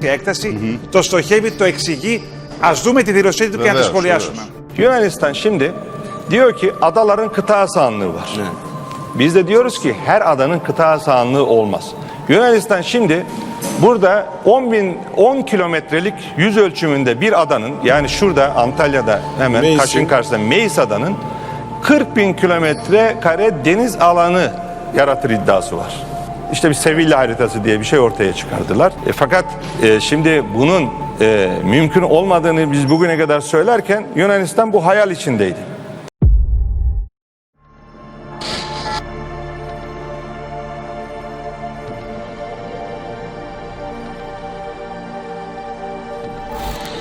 τεράστια έκταση, το στοχεύει, το εξηγεί. Α δούμε τη δήλωσή του και να τη Βεβαίως, σχολιάσουμε. Yunanistan şimdi diyor ki adaların kıta sahanlığı var. Biz de diyoruz ki her adanın kıta sahanlığı olmaz. Yunanistan şimdi burada 10 bin 10 kilometrelik yüz ölçümünde bir adanın yani şurada Antalya'da hemen Meis'in- Kaş'ın karşısında Meis adanın 40 bin kilometre kare deniz alanı yaratır iddiası var. İşte bir Sevilla haritası diye bir şey ortaya çıkardılar. E, fakat e, şimdi bunun e, mümkün olmadığını biz bugüne kadar söylerken Yunanistan bu hayal içindeydi.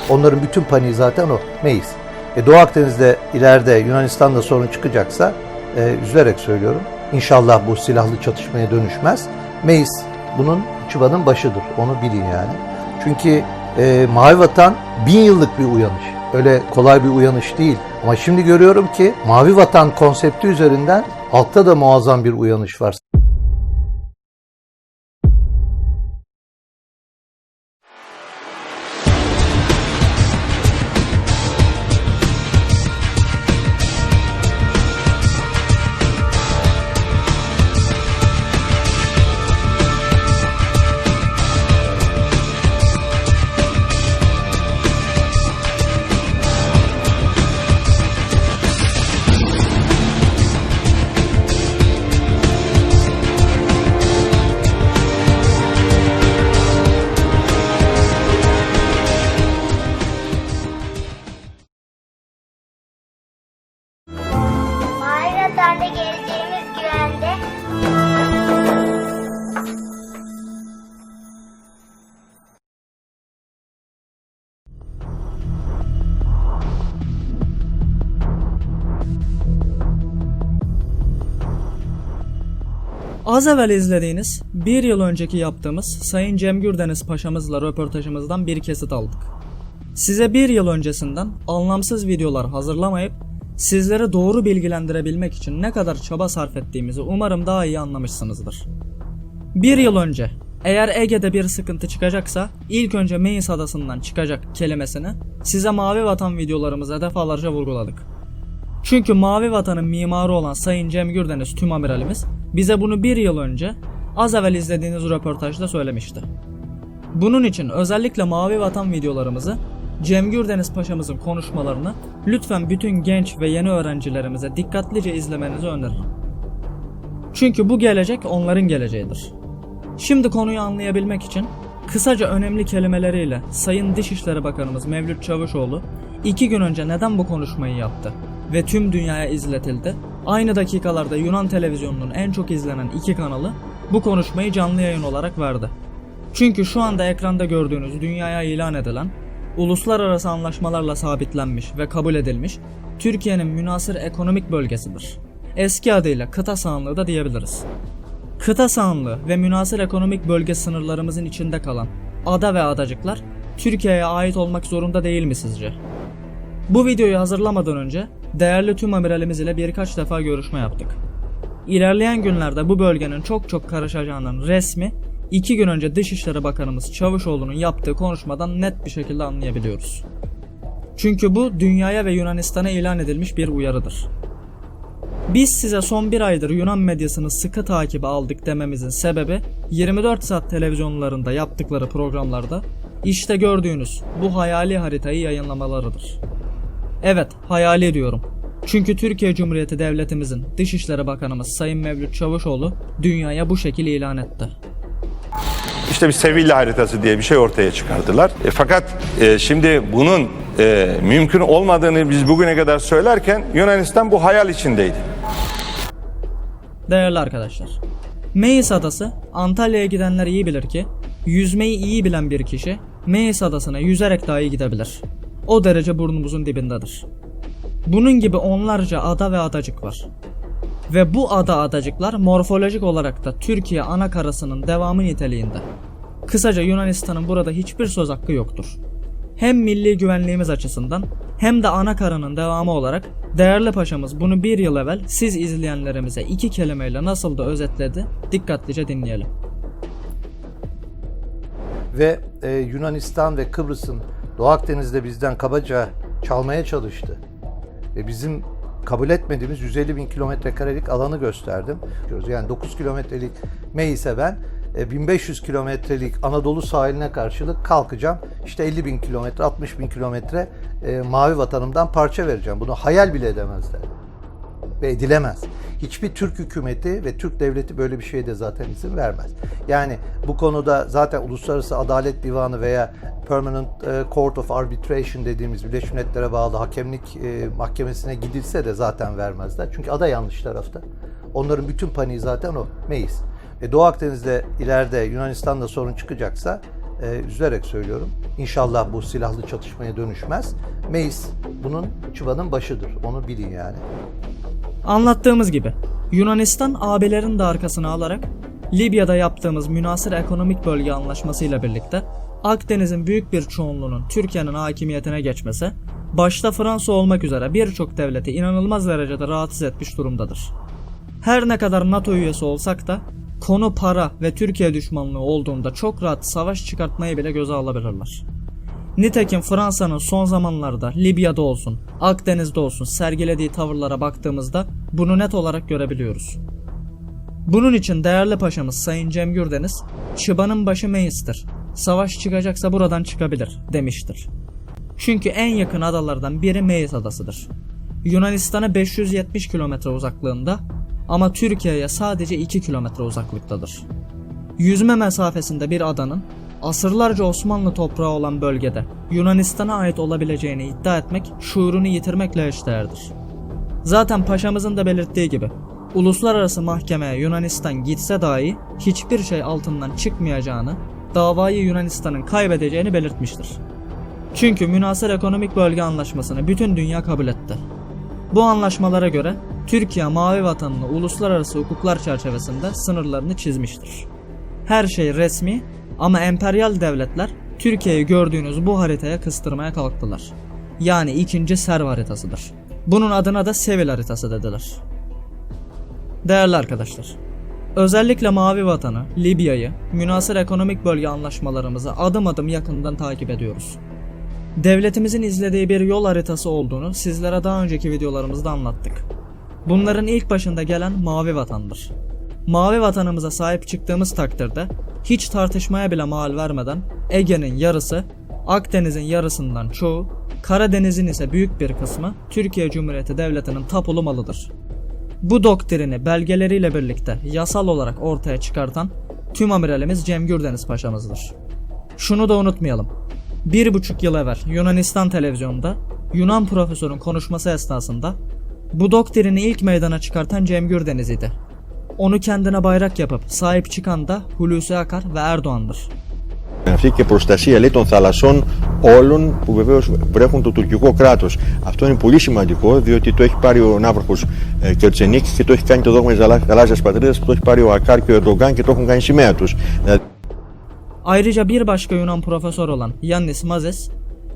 Onların bütün paniği zaten o. Meis. E, Doğu Akdeniz'de ileride Yunanistan'da sorun çıkacaksa e, üzülerek söylüyorum. İnşallah bu silahlı çatışmaya dönüşmez. Meis bunun çıbanın başıdır. Onu bilin yani. Çünkü e, Mavi Vatan bin yıllık bir uyanış. Öyle kolay bir uyanış değil. Ama şimdi görüyorum ki Mavi Vatan konsepti üzerinden altta da muazzam bir uyanış var. Az evvel izlediğiniz bir yıl önceki yaptığımız Sayın Cem Gürdeniz Paşa'mızla röportajımızdan bir kesit aldık. Size bir yıl öncesinden anlamsız videolar hazırlamayıp sizleri doğru bilgilendirebilmek için ne kadar çaba sarf ettiğimizi umarım daha iyi anlamışsınızdır. Bir yıl önce eğer Ege'de bir sıkıntı çıkacaksa ilk önce Meis adasından çıkacak kelimesini size Mavi Vatan videolarımıza defalarca vurguladık. Çünkü Mavi Vatan'ın mimarı olan Sayın Cem Gürdeniz tüm amiralimiz bize bunu bir yıl önce az evvel izlediğiniz röportajda söylemişti. Bunun için özellikle Mavi Vatan videolarımızı Cem Gürdeniz Paşa'mızın konuşmalarını lütfen bütün genç ve yeni öğrencilerimize dikkatlice izlemenizi öneririm. Çünkü bu gelecek onların geleceğidir. Şimdi konuyu anlayabilmek için kısaca önemli kelimeleriyle Sayın Dışişleri Bakanımız Mevlüt Çavuşoğlu iki gün önce neden bu konuşmayı yaptı ve tüm dünyaya izletildi. Aynı dakikalarda Yunan televizyonunun en çok izlenen iki kanalı bu konuşmayı canlı yayın olarak verdi. Çünkü şu anda ekranda gördüğünüz dünyaya ilan edilen, uluslararası anlaşmalarla sabitlenmiş ve kabul edilmiş Türkiye'nin münasır ekonomik bölgesidir. Eski adıyla kıta sahanlığı da diyebiliriz. Kıta sahanlığı ve münasır ekonomik bölge sınırlarımızın içinde kalan ada ve adacıklar Türkiye'ye ait olmak zorunda değil mi sizce? Bu videoyu hazırlamadan önce değerli tüm amiralimiz ile birkaç defa görüşme yaptık. İlerleyen günlerde bu bölgenin çok çok karışacağının resmi iki gün önce Dışişleri Bakanımız Çavuşoğlu'nun yaptığı konuşmadan net bir şekilde anlayabiliyoruz. Çünkü bu dünyaya ve Yunanistan'a ilan edilmiş bir uyarıdır. Biz size son bir aydır Yunan medyasını sıkı takibe aldık dememizin sebebi 24 saat televizyonlarında yaptıkları programlarda işte gördüğünüz bu hayali haritayı yayınlamalarıdır. Evet, hayali diyorum. Çünkü Türkiye Cumhuriyeti Devletimizin Dışişleri Bakanımız Sayın Mevlüt Çavuşoğlu dünyaya bu şekil ilan etti. İşte bir Sevilla haritası diye bir şey ortaya çıkardılar. E, fakat e, şimdi bunun e, mümkün olmadığını biz bugüne kadar söylerken Yunanistan bu hayal içindeydi. Değerli arkadaşlar, Meis Adası Antalya'ya gidenler iyi bilir ki yüzmeyi iyi bilen bir kişi Meis Adası'na yüzerek dahi gidebilir. O derece burnumuzun dibindedir. Bunun gibi onlarca ada ve adacık var. Ve bu ada adacıklar morfolojik olarak da Türkiye ana karasının devamı niteliğinde. Kısaca Yunanistan'ın burada hiçbir söz hakkı yoktur. Hem milli güvenliğimiz açısından hem de ana karanın devamı olarak değerli paşamız bunu bir yıl evvel siz izleyenlerimize iki kelimeyle nasıl da özetledi dikkatlice dinleyelim. ve e, Yunanistan ve Kıbrıs'ın Doğu Akdeniz'de bizden kabaca çalmaya çalıştı. Ve bizim kabul etmediğimiz 150 bin kilometre karelik alanı gösterdim. Yani 9 kilometrelik Meis'e ben e, 1500 kilometrelik Anadolu sahiline karşılık kalkacağım. İşte 50 bin kilometre, 60 bin kilometre e, mavi vatanımdan parça vereceğim. Bunu hayal bile edemezler ve edilemez. Hiçbir Türk hükümeti ve Türk devleti böyle bir şeye de zaten izin vermez. Yani bu konuda zaten Uluslararası Adalet Divanı veya Permanent e, Court of Arbitration dediğimiz Birleşmiş Milletler'e bağlı hakemlik e, mahkemesine gidilse de zaten vermezler. Çünkü ada yanlış tarafta. Onların bütün paniği zaten o. Meis. E, Doğu Akdeniz'de ileride Yunanistan'da sorun çıkacaksa e, üzülerek söylüyorum. İnşallah bu silahlı çatışmaya dönüşmez. Meis bunun çıbanın başıdır. Onu bilin yani. Anlattığımız gibi Yunanistan AB'lerin de arkasına alarak Libya'da yaptığımız münasır ekonomik bölge anlaşmasıyla birlikte Akdeniz'in büyük bir çoğunluğunun Türkiye'nin hakimiyetine geçmesi, başta Fransa olmak üzere birçok devleti inanılmaz derecede rahatsız etmiş durumdadır. Her ne kadar NATO üyesi olsak da konu para ve Türkiye düşmanlığı olduğunda çok rahat savaş çıkartmayı bile göze alabilirler. Nitekim Fransa'nın son zamanlarda Libya'da olsun, Akdeniz'de olsun sergilediği tavırlara baktığımızda bunu net olarak görebiliyoruz. Bunun için değerli paşamız Sayın Cem Gürdeniz, çıbanın başı Meis'tir. Savaş çıkacaksa buradan çıkabilir demiştir. Çünkü en yakın adalardan biri Meis adasıdır. Yunanistan'a 570 kilometre uzaklığında ama Türkiye'ye sadece 2 kilometre uzaklıktadır. Yüzme mesafesinde bir adanın asırlarca Osmanlı toprağı olan bölgede Yunanistan'a ait olabileceğini iddia etmek şuurunu yitirmekle eşdeğerdir. Zaten paşamızın da belirttiği gibi uluslararası mahkemeye Yunanistan gitse dahi hiçbir şey altından çıkmayacağını, davayı Yunanistan'ın kaybedeceğini belirtmiştir. Çünkü münasır ekonomik bölge anlaşmasını bütün dünya kabul etti. Bu anlaşmalara göre Türkiye mavi vatanını uluslararası hukuklar çerçevesinde sınırlarını çizmiştir. Her şey resmi ama emperyal devletler Türkiye'yi gördüğünüz bu haritaya kıstırmaya kalktılar. Yani ikinci Serv haritasıdır. Bunun adına da Sevil haritası dediler. Değerli arkadaşlar, özellikle Mavi Vatanı, Libya'yı, münasır ekonomik bölge anlaşmalarımızı adım adım yakından takip ediyoruz. Devletimizin izlediği bir yol haritası olduğunu sizlere daha önceki videolarımızda anlattık. Bunların ilk başında gelen Mavi Vatan'dır. Mavi vatanımıza sahip çıktığımız takdirde hiç tartışmaya bile mal vermeden Ege'nin yarısı, Akdeniz'in yarısından çoğu, Karadeniz'in ise büyük bir kısmı Türkiye Cumhuriyeti Devleti'nin tapulu malıdır. Bu doktrini belgeleriyle birlikte yasal olarak ortaya çıkartan tüm amiralimiz Cem Gürdeniz Paşa'mızdır. Şunu da unutmayalım. Bir buçuk yıl evvel Yunanistan televizyonunda Yunan profesörün konuşması esnasında bu doktrini ilk meydana çıkartan Cem Gürdeniz idi. Onu kendine bayrak yapıp sahip çıkan da Hulusi Akar ve Erdoğan'dır. αυτή και προστασία λέει, των θαλασσών όλων που βεβαίω βρέχουν το τουρκικό κράτο. Αυτό είναι πολύ σημαντικό διότι το έχει πάρει ο Ναύαρχο ε, Κερτσενίκ και το έχει κάνει το δόγμα τη γαλάζια πατρίδα, το έχει πάρει ο Ακάρ και ο Ερντογκάν και το έχουν κάνει σημαία του. Ayrıca bir başka Yunan profesör olan Yannis Mazes,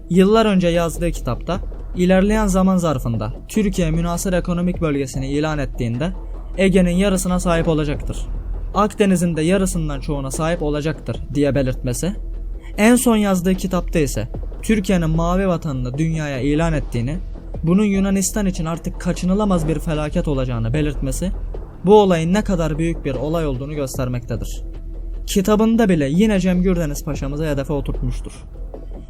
yıllar önce yazdığı kitapta ilerleyen zaman zarfında Türkiye münasır ekonomik bölgesini ilan ettiğinde Ege'nin yarısına sahip olacaktır. Akdeniz'in de yarısından çoğuna sahip olacaktır diye belirtmesi, en son yazdığı kitapta ise Türkiye'nin mavi vatanını dünyaya ilan ettiğini, bunun Yunanistan için artık kaçınılamaz bir felaket olacağını belirtmesi, bu olayın ne kadar büyük bir olay olduğunu göstermektedir. Kitabında bile yine Cem Gürdeniz Paşa'mızı hedefe oturtmuştur.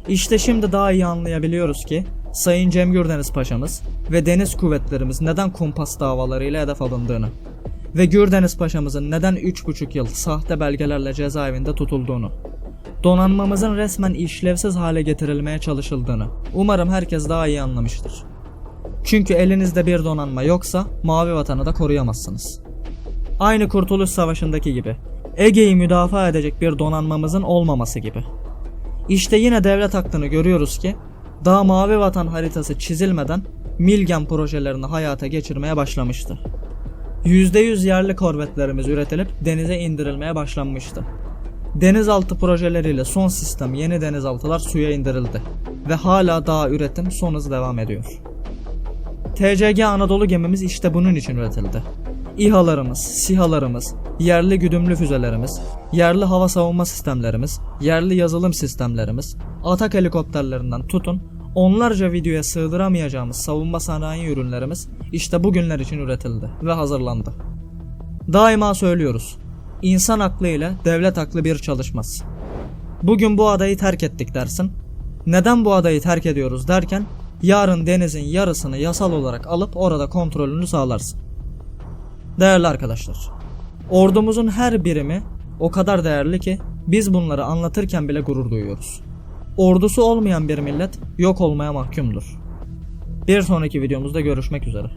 İşte şimdi daha iyi anlayabiliyoruz ki Sayın Cem Gürdeniz Paşa'mız ve deniz kuvvetlerimiz neden kumpas davalarıyla hedef alındığını ve Gürdeniz Paşa'mızın neden 3,5 yıl sahte belgelerle cezaevinde tutulduğunu, donanmamızın resmen işlevsiz hale getirilmeye çalışıldığını umarım herkes daha iyi anlamıştır. Çünkü elinizde bir donanma yoksa mavi vatanı da koruyamazsınız. Aynı Kurtuluş Savaşı'ndaki gibi Ege'yi müdafaa edecek bir donanmamızın olmaması gibi. İşte yine devlet aklını görüyoruz ki daha mavi vatan haritası çizilmeden Milgen projelerini hayata geçirmeye başlamıştı. %100 yerli korvetlerimiz üretilip denize indirilmeye başlanmıştı. Denizaltı projeleriyle son sistem yeni denizaltılar suya indirildi ve hala daha üretim son hız devam ediyor. TCG Anadolu gemimiz işte bunun için üretildi. İHA'larımız, SİHA'larımız, yerli güdümlü füzelerimiz, yerli hava savunma sistemlerimiz, yerli yazılım sistemlerimiz, atak helikopterlerinden tutun, onlarca videoya sığdıramayacağımız savunma sanayi ürünlerimiz işte bugünler için üretildi ve hazırlandı. Daima söylüyoruz. İnsan aklı ile devlet aklı bir çalışmaz. Bugün bu adayı terk ettik dersin. Neden bu adayı terk ediyoruz derken yarın denizin yarısını yasal olarak alıp orada kontrolünü sağlarsın. Değerli arkadaşlar, ordumuzun her birimi o kadar değerli ki biz bunları anlatırken bile gurur duyuyoruz. Ordusu olmayan bir millet yok olmaya mahkumdur. Bir sonraki videomuzda görüşmek üzere.